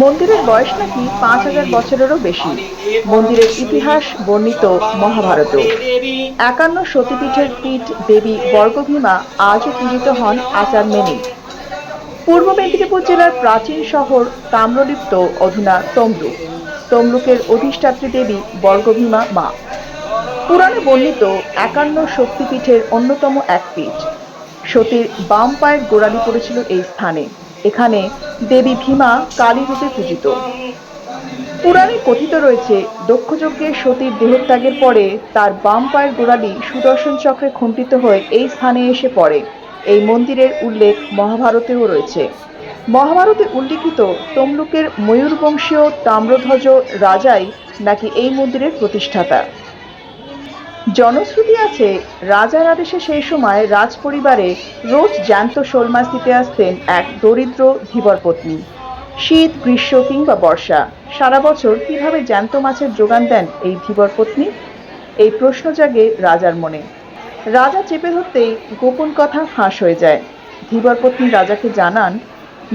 মন্দিরের বয়স নাকি পাঁচ হাজার বছরেরও বেশি। মন্দিরের ইতিহাস বর্ণিত মহাভারত। একান্ন সতীপীঠের পীঠ দেবী বর্গভীমা আজও পূজিত হন আচার মেনে। পূর্ব মেদিনীপুর জেলার প্রাচীন শহর তাম্রলিপ্ত অধুনা তমলুক। তমলুকের অধিষ্ঠাত্রী দেবী বর্গভীমা মা। পুরাণে বর্ণিত একান্ন শক্তিপীঠের অন্যতম এক পীঠ। সতীর বাম পায়ের গোড়ালি পড়েছিল এই স্থানে। এখানে দেবী ভীমা কালী রূপে পূজিত। পুরাণে কথিত রয়েছে, দক্ষযজ্ঞে সতীর দেহত্যাগের পরে তার বাম পায়ের গোড়ালি সুদর্শন চক্রে খণ্ডিত হয়ে এই স্থানে এসে পড়ে। এই মন্দিরের উল্লেখ মহাভারতেও রয়েছে। মহাভারতে উল্লিখিত তমলুকের ময়ূরবংশীয় তাম্রধ্বজ রাজাই নাকি এই মন্দিরের প্রতিষ্ঠাতা। জনশ্রুতি আছে, রাজার আদেশে সেই সময় রাজ পরিবারে রোজ জ্যান্ত শোল মাছ দিতে আসতেন এক দরিদ্র ধীবর পত্নী। শীত, গ্রীষ্ম কিংবা বর্ষা, সারা বছর কীভাবে জ্যান্ত মাছের যোগান দেন এই ধীবর পত্নী? এই প্রশ্ন জাগে রাজার মনে। রাজা চেপে ধরতেই গোপন কথা ফাঁস হয়ে যায়। ধীবর পত্নী রাজাকে জানান,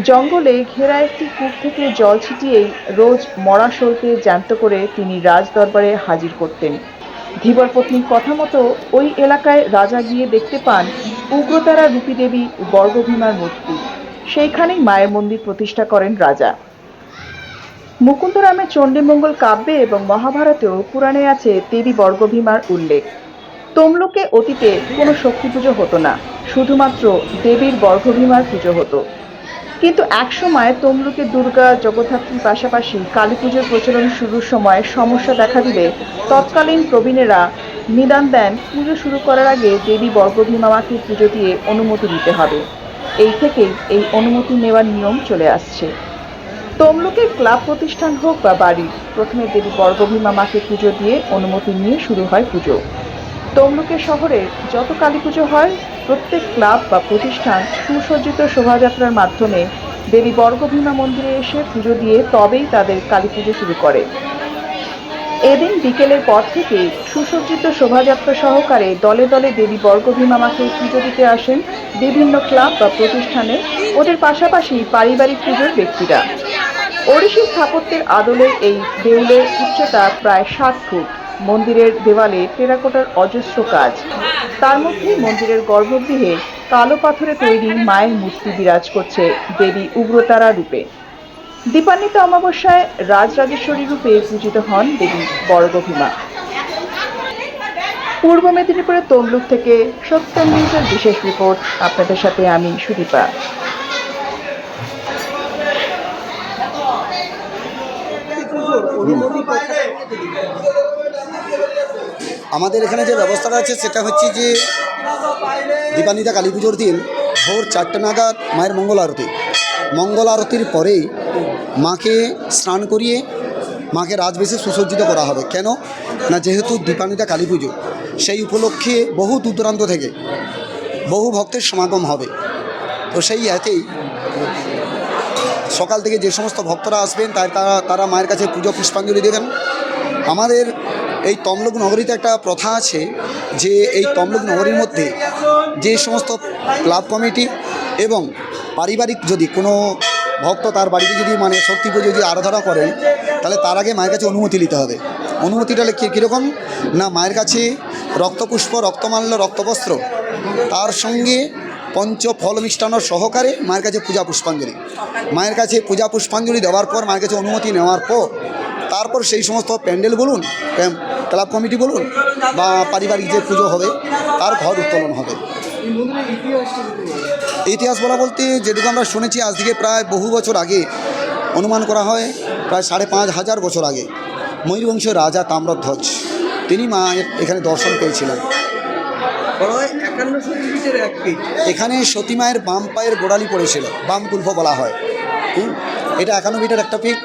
জঙ্গলে ঘেরা একটি কূপ থেকে জল ছিটিয়েই রোজ মরা শোলকে জ্যান্ত করে তিনি রাজ দরবারে হাজির করতেন। ধীবর পত্নীর কথা মতো ওই এলাকায় রাজা গিয়ে দেখতে পান উগ্রতারা রূপী দেবী বর্গভীমার মূর্তি। সেইখানেই মায়ের মন্দির প্রতিষ্ঠা করেন রাজা। মুকুন্দরামের চণ্ডীমঙ্গল কাব্যে এবং মহাভারতেও পুরাণে আছে দেবী বর্গভীমার উল্লেখ। তমলুকে অতীতে কোনো শক্তি পুজো হতো না, শুধুমাত্র দেবীর বর্গভীমার পুজো হতো। কিন্তু একসময় তমলুকে দুর্গা জগদ্ধাত্রীর পাশাপাশি কালী পুজোর প্রচলন শুরুর সময় সমস্যা দেখা দিলে তৎকালীন প্রবীণেরা নিদান দেন, পুজো শুরু করার আগে দেবী বর্গভীমাকে পুজো দিয়ে অনুমতি দিতে হবে। এই থেকেই এই অনুমতি নেওয়ার নিয়ম চলে আসছে। তমলুকের ক্লাব প্রতিষ্ঠান হোক বা বাড়ি, প্রথমে দেবী বর্গভীমা মাকে পুজো দিয়ে অনুমতি নিয়ে শুরু হয় পুজো। তমলুকের শহরে যত কালী পুজো হয়, প্রত্যেক ক্লাব বা প্রতিষ্ঠান সুসজ্জিত শোভাযাত্রার মাধ্যমে দেবী বর্গভীমা মন্দিরে এসে পুজো দিয়ে তবেই তাদের কালী পুজো শুরু করে। এদিন বিকেলের পর থেকে সুসজ্জিত শোভাযাত্রা সহকারে দলে দলে দেবী বর্গভীমা মাকে পুজো দিতে আসেন বিভিন্ন ক্লাব বা প্রতিষ্ঠানে। ওদের পাশাপাশি পারিবারিক পুজোর ব্যক্তিরা। ওড়িশি স্থাপত্যের আদলে এই দেউলের উচ্চতা প্রায় ষাট ফুট। মন্দিরের দেওয়ালে টেরাকোটার অজস্র কাজ। তার মধ্যে মন্দিরের গর্ভগৃহে কালো পাথরে তৈরি মায়ের মূর্তি বিরাজ করছে দেবী উগ্রতারা রূপে। দীপান্বিত অমাবস্যায় রাজরাজেশ্বরী রূপে পূজিত হন দেবী বড়গভীমা পূর্ব মেদিনীপুরের তমলুক থেকে সত্যম নিউজের বিশেষ রিপোর্ট। আপনাদের সাথে আমি সুদীপা। আমাদের এখানে যে ব্যবস্থাটা আছে, সেটা হচ্ছে যে দীপান্বিতা কালী পুজোর দিন ভোর চারটে নাগাদ মায়ের মঙ্গল আরতি। মঙ্গল আরতির পরেই মাকে স্নান করিয়ে মাকে রাজবেশে সুসজ্জিত করা হবে। কেন? না, যেহেতু দীপানিতা কালী পুজো, সেই উপলক্ষে বহু দূর দূরান্ত থেকে বহু ভক্তের সমাগম হবে। তো সেই এতেই সকাল থেকে যে সমস্ত ভক্তরা আসবেন, তার তারা তারা মায়ের কাছে পুজো পুষ্পাঞ্জলি দেবেন। আমাদের এই তমলুক নগরীতে একটা প্রথা আছে যে এই তমলুক নগরীর মধ্যে যে সমস্ত ক্লাব কমিটি এবং পারিবারিক যদি কোনো ভক্ত তার বাড়িতে যদি মানে শক্তি পুজো যদি আরাধনা করেন, তাহলে তার আগে মায়ের কাছে অনুমতি নিতে হবে। অনুমতিটা কীরকম? না, মায়ের কাছে রক্তপুষ্প, রক্তমাল্য, রক্তবস্ত্র, তার সঙ্গে পঞ্চ ফল মিষ্টান্ন সহকারে মায়ের কাছে পূজা পুষ্পাঞ্জলি। মায়ের কাছে পূজা পুষ্পাঞ্জলি দেওয়ার পর, মায়ের কাছে অনুমতি নেওয়ার পর, তারপর সেই সমস্ত প্যান্ডেল বলুন ক্লাব কমিটি বলুন বা পারিবারিক যে পুজো হবে, তার ঘর উত্তোলন হবে। ইতিহাস বলা বলতে যেটুকু আমরা শুনেছি, আজ থেকে প্রায় বহু বছর আগে অনুমান করা হয়, প্রায় সাড়ে পাঁচ হাজার বছর আগে ময়ূরবংশীয় রাজা তাম্রধ্বজ, তিনি মায়ের এখানে দর্শন পেয়েছিলেন। এখানে সতী মায়ের বাম পায়ের গোড়ালি পড়েছিল, বাম কুল্প বলা হয়। এটা একান্ন মিটার একটা পীঠ,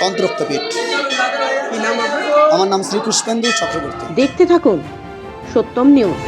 তন্ত্রোক্ত পীঠ। আমার নাম শ্রী পুষ্পেন্দু চক্রবর্তী। দেখতে থাকুন সত্যম নিউজ।